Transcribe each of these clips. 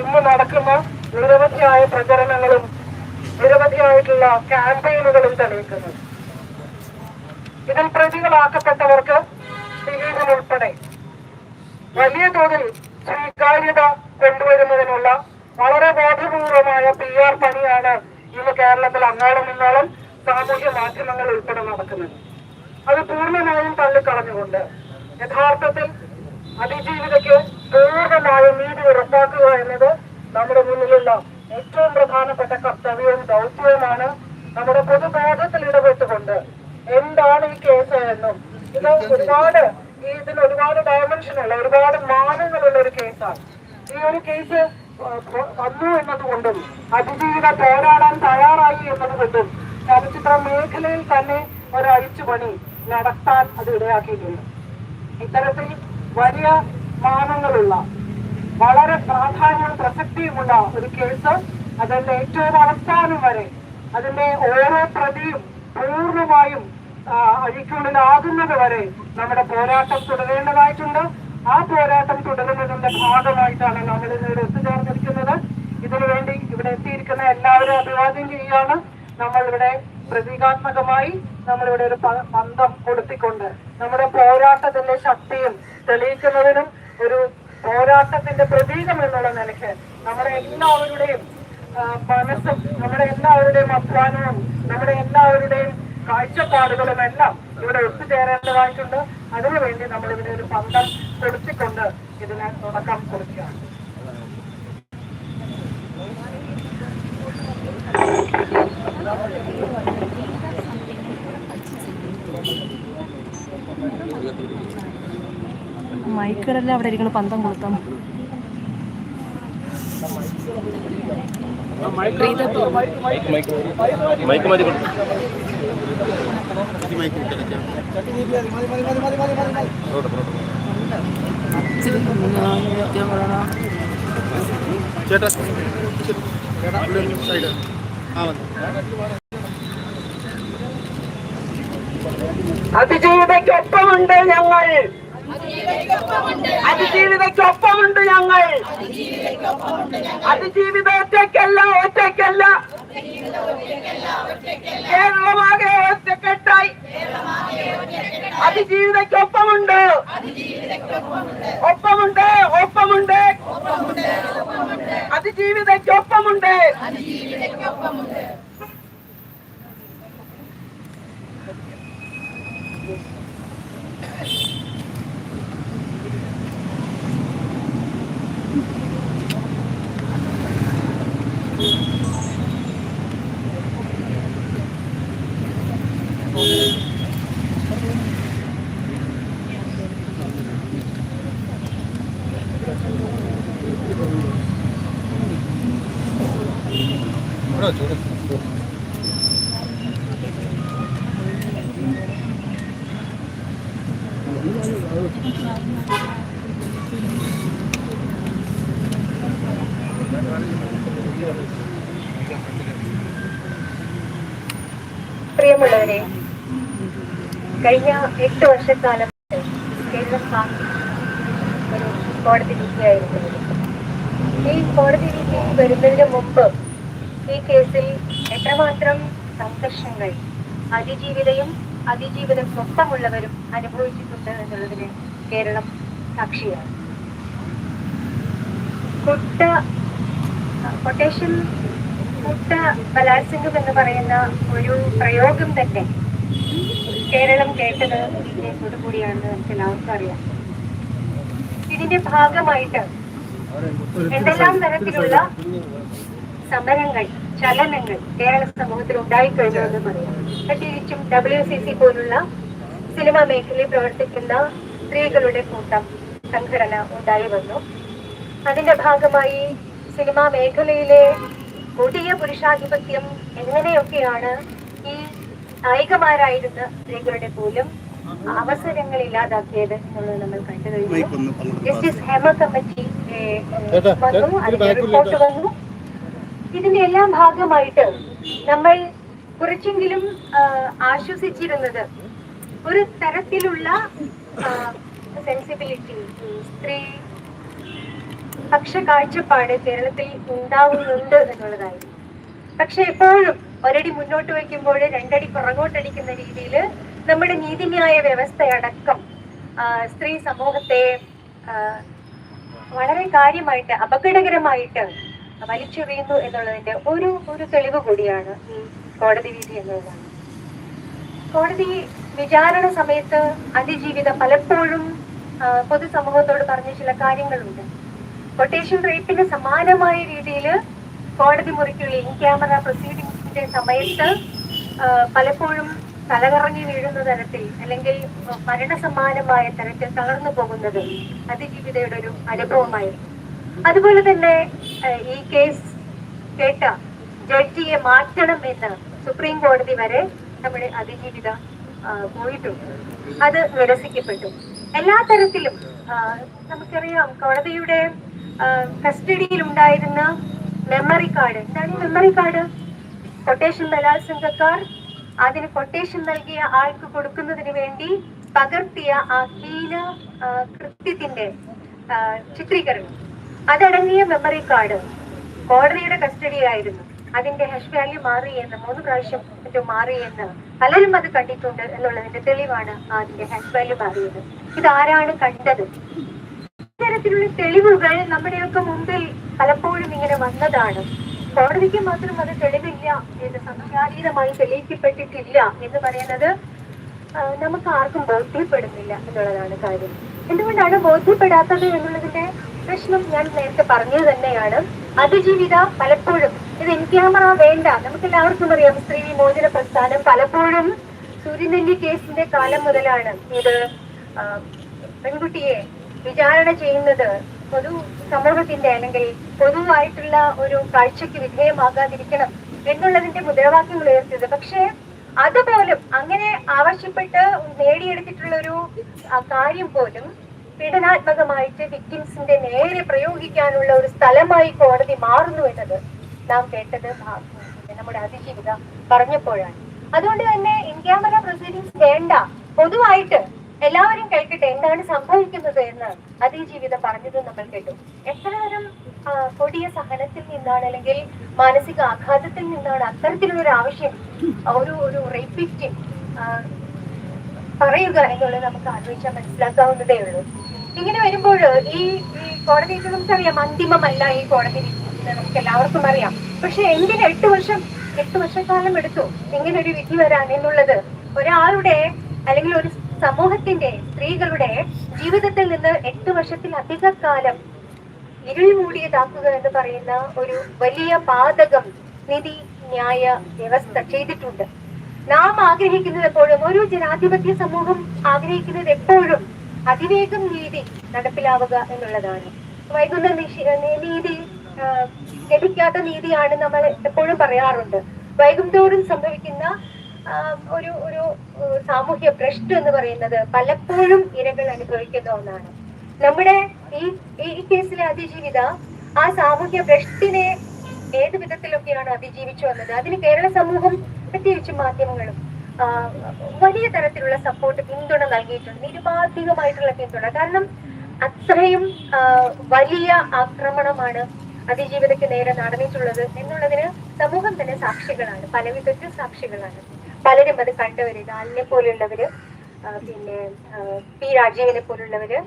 ഇന്ന് നടക്കുന്ന നിരവധിയായ പ്രചരണങ്ങളും നിരവധിയായിട്ടുള്ള ക്യാമ്പയിനുകളും തെളിയിക്കുന്നത് ഇതിൽ പ്രതികളാക്കപ്പെട്ടവർക്ക് ദിലീപിനുൾപ്പെടെ വലിയ തോതിൽ സ്വീകാര്യത കൊണ്ടുവരുന്നതിനുള്ള വളരെ ബോധപൂർവമായ പി ആർ പണിയാണ് ഇന്ന് കേരളത്തിൽ അങ്ങോളം ഇങ്ങോളം സാമൂഹ്യ മാധ്യമങ്ങൾ ഉൾപ്പെടെ നടക്കുന്നത്. അത് പൂർണമായും തള്ളിക്കളഞ്ഞുകൊണ്ട് യഥാർത്ഥത്തിൽ അതിജീവിതയ്ക്ക് പൂർണമായും നീതി ഉറപ്പാക്കുക എന്നത് നമ്മുടെ മുന്നിലുള്ള ഏറ്റവും പ്രധാനപ്പെട്ട കർത്തവ്യവും ദൗത്യവുമാണ്. നമ്മുടെ പൊതുബോധത്തിൽ ഇടപെട്ടുകൊണ്ട് എന്താണ് ഈ കേസ് എന്നും ഇത് ഒരുപാട് ഈ ഇതിന് ഒരുപാട് ഡയമെൻഷനുള്ള ഒരുപാട് മാനങ്ങളുള്ള ഒരു കേസാണ്. ഈ ഒരു കേസ് വന്നു എന്നതുകൊണ്ടും അതിജീവിത പോരാടാൻ തയ്യാറായി എന്നതുകൊണ്ടും ചലച്ചിത്ര മേഖലയിൽ തന്നെ ഒരു അഴിച്ചുപണി നടത്താൻ അത് ഇടയാക്കിയിട്ടുണ്ട്. ഇത്തരത്തിൽ വലിയ മാനങ്ങളുള്ള വളരെ പ്രാധാന്യവും പ്രസക്തിയുമുള്ള ഒരു കേസ്. അതിന്റെ ഏറ്റവും അവസാനം വരെ അതിന്റെ ഓരോ പ്രതിയും പൂർണമായും അഴിക്കുള്ളിലാകുന്നത് വരെ നമ്മുടെ പോരാട്ടം തുടരേണ്ടതായിട്ടുണ്ട്. ആ പോരാട്ടം തുടരുന്നതിന്റെ ഭാഗമായിട്ടാണ് നമ്മൾ ഇതിനോട് ഒത്തുചേർന്നിരിക്കുന്നത് ഇതിനുവേണ്ടി ഇവിടെ എത്തിയിരിക്കുന്ന എല്ലാവരും അഭിവാദ്യം ചെയ്യുകയാണ്. നമ്മൾ ഇവിടെ പ്രതീകാത്മകമായി നമ്മളിവിടെ ഒരു പന്തം കൊളുത്തിക്കൊണ്ട് നമ്മുടെ പോരാട്ടത്തിന്റെ ശക്തിയും തെളിയിക്കുന്നതിനും ഒരു പോരാട്ടത്തിന്റെ പ്രതീകം എന്നുള്ള നിലയ്ക്ക് നമ്മുടെ എല്ലാവരുടെയും മനസ്സും നമ്മുടെ എല്ലാവരുടെയും അധ്വാനവും നമ്മുടെ എല്ലാവരുടെയും കാഴ്ചപ്പാടുകളും എല്ലാം ഇവിടെ ഒത്തുചേരേണ്ടതായിട്ടുണ്ട്. അതിനുവേണ്ടി നമ്മൾ ഇവിടെ ഒരു പന്തം കൊടുത്തിക്കൊണ്ട് ഇതിന് തുടക്കം കുറിക്കുകയാണ്. മൈക്കുകളെല്ലാം അവിടെ ഇരിക്കണം പന്തം കൊളുത്താം. മൈക്ക് മതി കൊടുത്തു ചേട്ടാ. സൈഡ് ആ മതി അതിജീവിതയ്ക്കൊപ്പമുണ്ട് ഞങ്ങൾ. അതിജീവിതയ്ക്കൊപ്പമുണ്ട് ഞങ്ങൾ. അതിജീവിത ഒറ്റയ്ക്കല്ല ഒറ്റയ്ക്കല്ല. കേരളമാകെ ഒറ്റക്കെട്ടായി. അതിജീവിതയ്ക്കൊപ്പമുണ്ട്. ഒപ്പമുണ്ട് ഒപ്പമുണ്ട്. അതിജീവിതയ്ക്കൊപ്പമുണ്ട്. പ്രിയമുള്ളവരെ കഴിഞ്ഞ എട്ട് വർഷക്കാലം കേരളം ഒരു കോടതി വിധിയായിരുന്നു ഈ കോടതി വിധി വരുന്നതിന് മുമ്പ് ഈ കേസിൽ എത്രമാത്രം സംഘർഷങ്ങൾ അതിജീവിതയും അതിജീവിതക്കൊപ്പമുള്ളവരും അനുഭവിച്ചിട്ടുണ്ട് എന്നുള്ളതിന് കേരളം സാക്ഷിയാണ്. കുട്ട കൊട്ടേഷൻ കുട്ട ബലാത്സംഗം എന്ന് പറയുന്ന ഒരു പ്രയോഗം തന്നെ കേരളം കേട്ടത് ഈ കേസോട് കൂടിയാണെന്ന് നമുക്ക് എല്ലാവർക്കും അറിയാം. ഇതിന്റെ ഭാഗമായിട്ട് എന്തെല്ലാം തരത്തിലുള്ള സമരങ്ങൾ ചലനങ്ങൾ കേരള സമൂഹത്തിൽ ഉണ്ടായിക്കഴിഞ്ഞു എന്ന് പറയാം. പ്രത്യേകിച്ചും ഡബ്ല്യു സി സി പോലുള്ള സിനിമാ മേഖലയിൽ പ്രവർത്തിക്കുന്ന സ്ത്രീകളുടെ കൂട്ടം സംഘടന ഉണ്ടായി വന്നു. അതിന്റെ ഭാഗമായി സിനിമാ മേഖലയിലെ കൊടിയ പുരുഷാധിപത്യം എങ്ങനെയൊക്കെയാണ് ഈ നായികമാരായിരുന്ന സ്ത്രീകളുടെ പോലും അവസരങ്ങൾ ഇല്ലാതാക്കിയത് എന്നുള്ളത് നമ്മൾ കണ്ടു കഴിഞ്ഞു. ജസ്റ്റിസ് ഹേമ കമ്മിറ്റി വന്നു അതിന്റെ റിപ്പോർട്ട് വന്നു. ഇതിന്റെ എല്ലാം ഭാഗമായിട്ട് നമ്മൾ കുറച്ചെങ്കിലും ആശ്വസിച്ചിരുന്നത് ഒരു തരത്തിലുള്ള സെൻസിബിലിറ്റി സ്ത്രീ പക്ഷ കാഴ്ചപ്പാട് കേരളത്തിൽ ഉണ്ടാവുന്നുണ്ട് എന്നുള്ളതായിരുന്നു. പക്ഷെ എപ്പോഴും ഒരടി മുന്നോട്ട് വയ്ക്കുമ്പോൾ രണ്ടടി പുറകോട്ടടിക്കുന്ന രീതിയിൽ നമ്മുടെ നീതിന്യായ വ്യവസ്ഥയടക്കം സ്ത്രീ സമൂഹത്തെ വളരെ കാര്യമായിട്ട് അപകടകരമായിട്ട് വലിച്ചെറിയുന്നു എന്നുള്ളതിന്റെ ഒരു ഒരു തെളിവ് കൂടിയാണ് ഈ കോടതി വിധി എന്നുള്ളതാണ്. കോടതി വിചാരണ സമയത്ത് അതിജീവിത പലപ്പോഴും പൊതുസമൂഹത്തോട് പറഞ്ഞ ചില കാര്യങ്ങളുണ്ട്. കൊട്ടേഷൻ റേപ്പിന് സമാനമായ രീതിയിൽ കോടതി മുറിക്കുള്ളിൽ ക്യാമറ പ്രൊസീഡിങ്സിന്റെ സമയത്ത് പലപ്പോഴും തലകറങ്ങി വീഴുന്ന തരത്തിൽ അല്ലെങ്കിൽ മരണസമാനമായ തരത്തിൽ തളർന്നു പോകുന്നത് അതിജീവിതയുടെ ഒരു അനുഭവമായിരുന്നു. അതുപോലെ തന്നെ ഈ കേസ് കേട്ട ജഡ്ജിയെ മാറ്റണം എന്ന് സുപ്രീം കോടതി വരെ നമ്മുടെ അതിജീവിത പോയിട്ടുണ്ട്. അത് നിരസിക്കപ്പെട്ടു. എല്ലാ തരത്തിലും നമുക്കറിയാം കോടതിയുടെ കസ്റ്റഡിയിൽ ഉണ്ടായിരുന്ന മെമ്മറി കാർഡ്. എന്താണ് മെമ്മറി കാർഡ്? കൊട്ടേഷൻ ബലാത്സംഗക്കാർ അതിന് കൊട്ടേഷൻ നൽകിയ ആൾക്ക് കൊടുക്കുന്നതിന് വേണ്ടി പകർത്തിയ ആ ഹീന കൃത്യത്തിന്റെ ചിത്രീകരണം. അതടങ്ങിയ മെമ്മറി കാർഡ് കോടതിയുടെ കസ്റ്റഡിയിലായിരുന്നു അതിന്റെ ഹാഷ് വാല്യൂ മാറി എന്ന് മൂന്ന് പ്രാവശ്യം മറ്റും മാറി എന്ന് പലരും അത് കണ്ടിട്ടുണ്ട് എന്നുള്ളതിന്റെ തെളിവാണ് അതിന്റെ ഹാഷ് വാല്യൂ മാറിയത്. ആരാണ് കണ്ടത്? ഇത്തരത്തിലുള്ള തെളിവുകൾ നമ്മുടെയൊക്കെ മുമ്പിൽ പലപ്പോഴും ഇങ്ങനെ വന്നതാണ്. കോടതിക്ക് മാത്രം അത് തെളിവില്ല എന്ന് സംശയാതീതമായി തെളിയിക്കപ്പെട്ടിട്ടില്ല എന്ന് പറയുന്നത് നമുക്ക് ആർക്കും ബോധ്യപ്പെടുന്നില്ല എന്നുള്ളതാണ് കാര്യം. എന്തുകൊണ്ടാണ് ബോധ്യപ്പെടാത്തത് എന്നുള്ളതിന്റെ പ്രശ്നം ഞാൻ നേരത്തെ പറഞ്ഞത് തന്നെയാണ്. അതിജീവിത പലപ്പോഴും ഇത് ക്യാമറ വേണ്ട നമുക്ക് എല്ലാവർക്കും അറിയാം സ്ത്രീ വിമോചന പ്രസ്ഥാനം പലപ്പോഴും സൂര്യനെല്ലി കേസിന്റെ കാലം മുതലാണ് ഇത് പെൺകുട്ടിയെ വിചാരണ ചെയ്യുന്നത്. പൊതു സമൂഹത്തിന്റെ അല്ലെങ്കിൽ പൊതുവായിട്ടുള്ള ഒരു കാഴ്ചയ്ക്ക് വിധേയമാകാതിരിക്കണം എന്നുള്ളതിന്റെ മുദ്രാവാക്യങ്ങൾ ഉയർത്തിയത്. പക്ഷേ അതുപോലും അങ്ങനെ ആവശ്യപ്പെട്ട് നേടിയെടുത്തിട്ടുള്ള ഒരു കാര്യം പോലും പീഡനാത്മകമായിട്ട് വിക്ടിംസിന്റെ നേരെ പ്രയോഗിക്കാനുള്ള ഒരു സ്ഥലമായി കോടതി മാറുന്നു എന്നത് നാം കേട്ടത് നമ്മുടെ അതിജീവിത പറഞ്ഞപ്പോഴാണ്. അതുകൊണ്ട് തന്നെ ഇൻ ക്യാമറ പ്രൊസീഡിങ്സ് വേണ്ട. പൊതുവായിട്ട് എല്ലാവരും കേൾക്കട്ടെ എന്താണ് സംഭവിക്കുന്നത് എന്ന് അതിജീവിതം പറഞ്ഞത് നമ്മൾ കേട്ടു. എത്ര തരം ആ, കൊടിയ സഹനത്തിൽ നിന്നാണ് അല്ലെങ്കിൽ മാനസിക ആഘാതത്തിൽ നിന്നാണ് അത്തരത്തിലുള്ള ഒരു ആവശ്യം ഒരു ഒരു റേപ്പിക്റ്റിം പറയുക എന്നുള്ളത് നമുക്ക് ആലോചിച്ചാൽ മനസ്സിലാക്കാവുന്നതേ ഉള്ളൂ. ഇങ്ങനെ വരുമ്പോൾ ഈ ഈ കോടതി നമുക്കറിയാം അന്തിമമല്ല ഈ കോടതി നമുക്ക് എല്ലാവർക്കും അറിയാം. പക്ഷെ എന്തിന് എട്ട് വർഷം എട്ട് വർഷക്കാലം എടുത്തു ഇങ്ങനെ ഒരു വിധി വരാൻ എന്നുള്ളത് ഒരാളുടെ അല്ലെങ്കിൽ ഒരു സമൂഹത്തിന്റെ സ്ത്രീകളുടെ ജീവിതത്തിൽ നിന്ന് എട്ട് വർഷത്തിലധിക കാലം ഇരുൾ മൂടിയതാക്കുക എന്ന് പറയുന്ന ഒരു വലിയ പാതകം നീതി ന്യായ വ്യവസ്ഥ ചെയ്തിട്ടുണ്ട്. നാം ആഗ്രഹിക്കുന്നത് എപ്പോഴും ഒരു ജനാധിപത്യ സമൂഹം ആഗ്രഹിക്കുന്നത് എപ്പോഴും അതിവേഗം നീതി നടപ്പിലാവുക എന്നുള്ളതാണ്. വൈകുന്ന നീതി ലഭിക്കാത്ത നീതിയാണ് നമ്മൾ എപ്പോഴും പറയാറുണ്ട്. വൈകുന്തോറും സംഭവിക്കുന്ന ഒരു ഒരു സാമൂഹ്യ ഭ്രഷ്ട് എന്ന് പറയുന്നത് പലപ്പോഴും ഇരകൾ അനുഭവിക്കുന്ന ഒന്നാണ്. നമ്മുടെ ഈ ഈ- ഈ കേസിലെ അതിജീവിത ആ സാമൂഹ്യ ഭ്രഷ്ടിനെ ഏത് വിധത്തിലൊക്കെയാണ് അതിജീവിച്ചു വന്നത്? അതിന് കേരള സമൂഹം പ്രത്യേകിച്ച് മാധ്യമങ്ങളും വലിയ തരത്തിലുള്ള സപ്പോർട്ട് പിന്തുണ നൽകിയിട്ടുണ്ട്. നിരുപാധികമായിട്ടുള്ള പിന്തുണ. കാരണം അത്രയും വലിയ ആക്രമണമാണ് അതിജീവിതയ്ക്ക് നേരെ നടന്നിട്ടുള്ളത് എന്നുള്ളതിന് സമൂഹം തന്നെ സാക്ഷികളാണ്. പല വിധത്തിൽ സാക്ഷികളാണ്. പലരും അത് കണ്ടവര് ലാലിനെ പോലുള്ളവര് പിന്നെ പി രാജീവിനെ പോലുള്ളവര്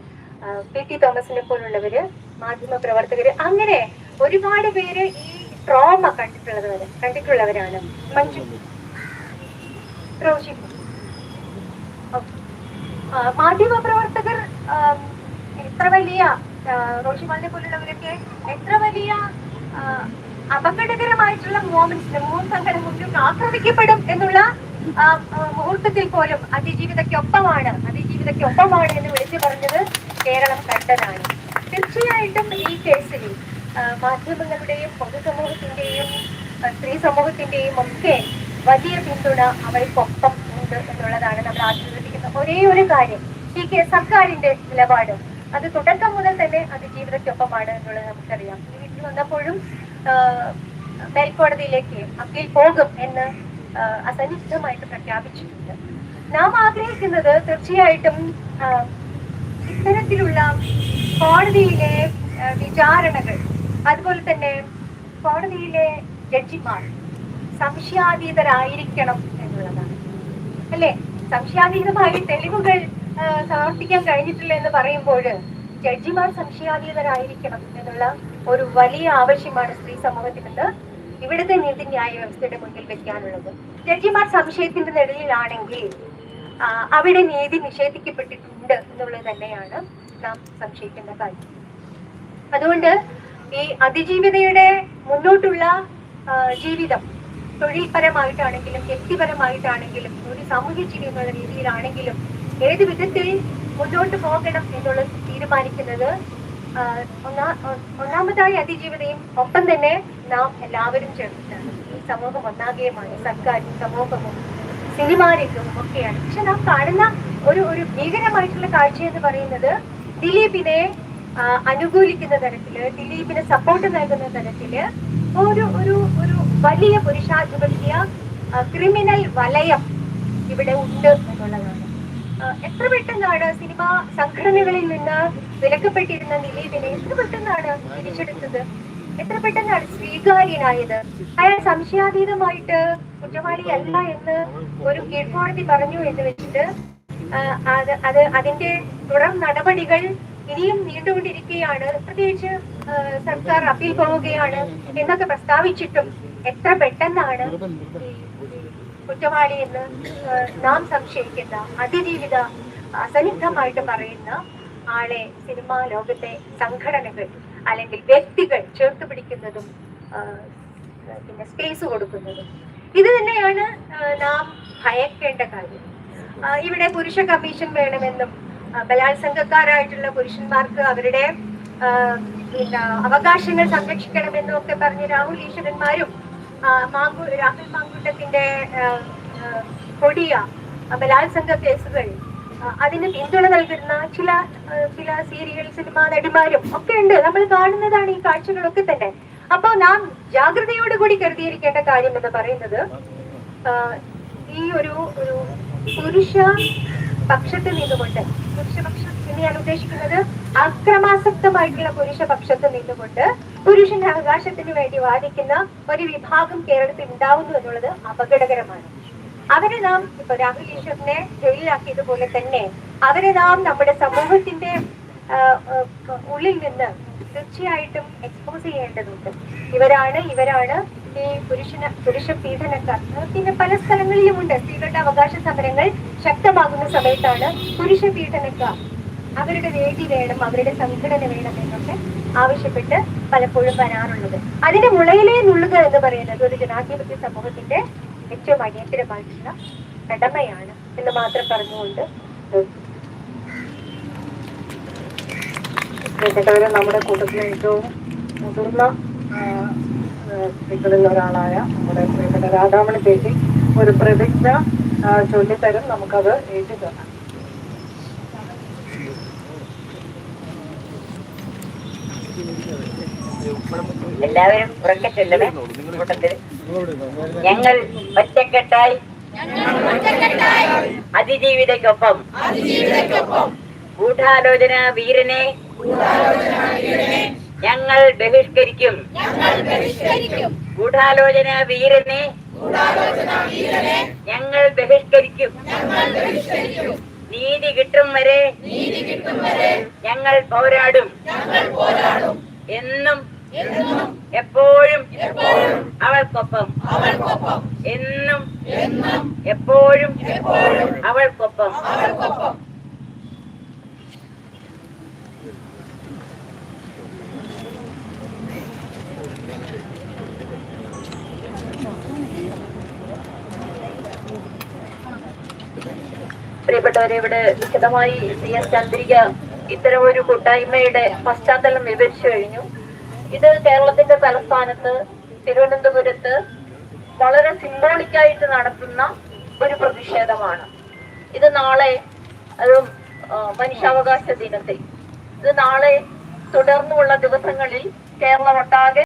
പി ടി തോമസിനെ പോലുള്ളവര് മാധ്യമ പ്രവർത്തകര് അങ്ങനെ ഒരുപാട് പേര് ഈ ട്രോമ കണ്ടിട്ടുള്ളവര് കണ്ടിട്ടുള്ളവരാണ്. മഞ്ജു മാധ്യമ പ്രവർത്തകർ എത്ര വലിയ റോഷിമാലിനെ പോലുള്ളവരൊക്കെ എത്ര വലിയ അപകടകരമായിട്ടുള്ള മോമെന്റ്സിന് മുഹൂർത്തങ്ങൾ മുന്നിൽ ആക്രമിക്കപ്പെടും എന്നുള്ള മുഹൂർത്തത്തിൽ പോലും അതിജീവിതയ്ക്കൊപ്പമാണ് അതിജീവിതയ്ക്കൊപ്പമാണ് എന്ന് വിളിച്ചു പറഞ്ഞത് കേരളം കണ്ടതാണ്. തീർച്ചയായിട്ടും ഈ കേസിൽ മാധ്യമങ്ങളുടെയും പൊതുസമൂഹത്തിന്റെയും സ്ത്രീ സമൂഹത്തിന്റെയും ഒക്കെ വലിയ പിന്തുണ അവർക്കൊപ്പം ഉണ്ട് എന്നുള്ളതാണ് നമ്മൾ ആശീർവദിക്കുന്ന ഒരേ ഒരു കാര്യം. ഈ സർക്കാരിന്റെ നിലപാട് അത് തുടക്കം മുതൽ തന്നെ അത് ജീവിതത്തിനൊപ്പമാണ് എന്നുള്ളത് നമുക്കറിയാം. ഈ വീട്ടിൽ വന്നപ്പോഴും മേൽക്കോടതിയിലേക്ക് അപ്പീൽ പോകും എന്ന് അസന്നിഗ്ധമായിട്ട് പ്രഖ്യാപിച്ചിട്ടുണ്ട്. നാം ആഗ്രഹിക്കുന്നത് തീർച്ചയായിട്ടും ഇത്തരത്തിലുള്ള കോടതിയിലെ വിചാരണകൾ അതുപോലെ തന്നെ കോടതിയിലെ ജഡ്ജിമാർ സംശയാതീതരായിരിക്കണം എന്നുള്ളതാണ്. അല്ലെ? സംശയാതീതമായി തെളിവുകൾ സമർപ്പിക്കാൻ കഴിഞ്ഞിട്ടില്ല എന്ന് പറയുമ്പോൾ ജഡ്ജിമാർ സംശയാതീതരായിരിക്കണം എന്നുള്ള ഒരു വലിയ ആവശ്യമാണ് സ്ത്രീ സമൂഹത്തിനെന്ന് ഇവിടുത്തെ നീതിന്യായ വ്യവസ്ഥയുടെ മുന്നിൽ വെക്കാനുള്ളത്. ജഡ്ജിമാർ സംശയത്തിന്റെ നിഴലിലാണെങ്കിൽ അവിടെ നീതി നിഷേധിക്കപ്പെട്ടിട്ടുണ്ട് എന്നുള്ളത് തന്നെയാണ് നാം സംശയിക്കേണ്ട കാര്യം. അതുകൊണ്ട് ഈ അതിജീവിതയുടെ മുന്നോട്ടുള്ള ജീവിതം തൊഴിൽപരമായിട്ടാണെങ്കിലും വ്യക്തിപരമായിട്ടാണെങ്കിലും ഒരു സാമൂഹ്യ ജീവി എന്നുള്ള രീതിയിലാണെങ്കിലും ഏത് വിധത്തിൽ മുന്നോട്ട് പോകണം എന്നുള്ളത് തീരുമാനിക്കുന്നത് ഒന്നാമതായി അതിജീവിതയും ഒപ്പം തന്നെ നാം എല്ലാവരും ചേർന്നിട്ടാണ് ഈ സമൂഹം ഒന്നാകെയുമാണ്. സർക്കാരും സമൂഹവും സിനിമാ രംഗവും ഒക്കെയാണ്. പക്ഷെ നാം കാണുന്ന ഒരു ഒരു ഭീകരമായിട്ടുള്ള കാഴ്ച എന്ന് പറയുന്നത് ദിലീപിനെ അനുകൂലിക്കുന്ന തരത്തിൽ ദിലീപിന് സപ്പോർട്ട് നൽകുന്ന തരത്തിൽ ഒരു ഒരു ഒരു വലിയ പുരുഷാധിപത്യ ക്രിമിനൽ വലയം ഇവിടെ ഉണ്ട് എന്നുള്ളതാണ്. എത്ര പെട്ടെന്നാണ് സിനിമാ സംഘടനകളിൽ നിന്ന് വിലക്കപ്പെട്ടിരുന്ന ദിലീപിനെ എത്ര പെട്ടെന്നാണ് തിരിച്ചെടുത്തത് എത്ര പെട്ടെന്നാണ് സ്വീകാര്യനായത്? അയാൾ സംശയാതീതമായിട്ട് കുറ്റവാളി അല്ല എന്ന് ഒരു കീഴ്ക്കോടതി പറഞ്ഞു എന്ന് വെച്ചിട്ട് അത് അത് അതിന്റെ തുടർ നടപടികൾ ഇനിയും നീണ്ടുകൊണ്ടിരിക്കുകയാണ്. പ്രത്യേകിച്ച് സർക്കാർ അപ്പീൽ പോവുകയാണ് എന്നൊക്കെ പ്രസ്താവിച്ചിട്ടും എത്ര പെട്ടെന്നാണ് കുറ്റവാളി എന്ന് നാം സംശയിക്കുന്ന അതിജീവിത അസന്നിഗ്ധമായിട്ട് പറയുന്ന ആളെ സിനിമാ ലോകത്തെ സംഘടനകൾ അല്ലെങ്കിൽ വ്യക്തികൾ ചേർത്ത് പിടിക്കുന്നതും പിന്നെ സ്പേസ് കൊടുക്കുന്നതും. ഇത് തന്നെയാണ് നാം ഭയക്കേണ്ട കാര്യം. ഇവിടെ പുരുഷ കമ്മീഷൻ വേണമെന്നും ബലാത്സംഗക്കാരായിട്ടുള്ള പുരുഷന്മാർക്ക് അവരുടെ പിന്നെ അവകാശങ്ങൾ സംരക്ഷിക്കണമെന്നും ഒക്കെ പറഞ്ഞ് രാഹുൽ ഈശ്വരന്മാരും മാങ്കു രാഹുൽ മാങ്കൂട്ടത്തിന്റെ കൊടിയ ബലാത്സംഗ കേസുകൾ അതിന് പിന്തുണ നൽകുന്ന ചില ചില സീരിയൽ സിനിമാ നടിമാരും ഒക്കെ ഉണ്ട്. നമ്മൾ കാണുന്നതാണ് ഈ കാഴ്ചകളൊക്കെ തന്നെ. അപ്പൊ നാം ജാഗ്രതയോടുകൂടി കരുതിയിരിക്കേണ്ട കാര്യം എന്ന് പറയുന്നത് ഈ ഒരു ഒരു പുരുഷ പക്ഷത്തിൽ നിന്നുകൊണ്ട് പുരുഷപക്ഷം എന്ന് ഞാൻ ഉദ്ദേശിക്കുന്നത് അക്രമാസക്തമായിട്ടുള്ള പുരുഷപക്ഷത്ത് നിന്നുകൊണ്ട് പുരുഷന്റെ അവകാശത്തിന് വേണ്ടി വാദിക്കുന്ന ഒരു വിഭാഗം കേരളത്തിൽ ഉണ്ടാവുന്നു എന്നുള്ളത് അപകടകരമാണ്. അവരെ നാം ഇപ്പൊ രാഹുൽ ഈശ്വറിനെ ജയിലിലാക്കിയതുപോലെ തന്നെ അവരെ നാം നമ്മുടെ സമൂഹത്തിന്റെ ഉള്ളിൽ നിന്ന് തീർച്ചയായിട്ടും എക്സ്പോസ് ചെയ്യേണ്ടതുണ്ട്. ഇവരാണ് ഇവരാണ് ഈ പുരുഷന പുരുഷ പീഡനക്കാർ പിന്നെ പല സ്ഥലങ്ങളിലും ഉണ്ട് സ്ത്രീകളുടെ അവകാശ സമരങ്ങൾ ശക്തമാകുന്ന സമയത്താണ് പുരുഷ പീഡനക്കാർ അവരുടെ വേദി വേണം അവരുടെ സംഘടന വേണം എന്നൊക്കെ ആവശ്യപ്പെട്ട് പലപ്പോഴും വരാറുള്ളത്. അതിന്റെ മുളയിലേ നുള്ളുക എന്ന് പറയുന്നത് ഒരു ജനാധിപത്യ സമൂഹത്തിന്റെ ഏറ്റവും അടിയന്തരമായിട്ടുള്ള കടമയാണ് എന്ന് മാത്രം പറഞ്ഞുകൊണ്ട്. പ്രിയപ്പെട്ടവരെ നമ്മുടെ കൂട്ടത്തിലെ ഏറ്റവും മുതിർന്ന സ്ത്രീകളിൽ ഒരാളായ നമ്മുടെ പ്രിയപ്പെട്ട രാധാമണി ചേച്ചി ഒരു പ്രതിജ്ഞ ചൊല്ലിത്തരും നമുക്കത് എഴുതി എല്ലാവരും ഉറക്കെ ചൊല്ലണേ കൂട്ടത്തിൽ ഞങ്ങൾ ഒറ്റക്കെട്ടായി. അതിജീവിതയ്ക്കൊപ്പം. ഗൂഢാലോചന വീരനെ ഞങ്ങൾ ബഹിഷ്കരിക്കും. ഗൂഢാലോചന വീരനെ ഞങ്ങൾ ബഹിഷ്കരിക്കും. നീതി കിട്ടും വരെ ഞങ്ങൾ പോരാടും. എന്നും എപ്പോഴും അവൾക്കൊപ്പം. എന്നും എപ്പോഴും അവൾക്കൊപ്പം. പ്രിയപ്പെട്ടവരെ ഇവിടെ വിശദമായി സി എസ് ചന്ദ്രിക ഇത്തരം ഒരു കൂട്ടായ്മയുടെ പശ്ചാത്തലം വിവരിച്ചു കഴിഞ്ഞു. ഇത് കേരളത്തിന്റെ തലസ്ഥാനത്ത് തിരുവനന്തപുരത്ത് വളരെ സിംബോളിക്കായിട്ട് നടത്തുന്ന ഒരു പ്രതിഷേധമാണ്. ഇത് നാളെ അത് മനുഷ്യാവകാശ ദിനത്തിൽ. ഇത് നാളെ തുടർന്നുള്ള ദിവസങ്ങളിൽ കേരളമൊട്ടാകെ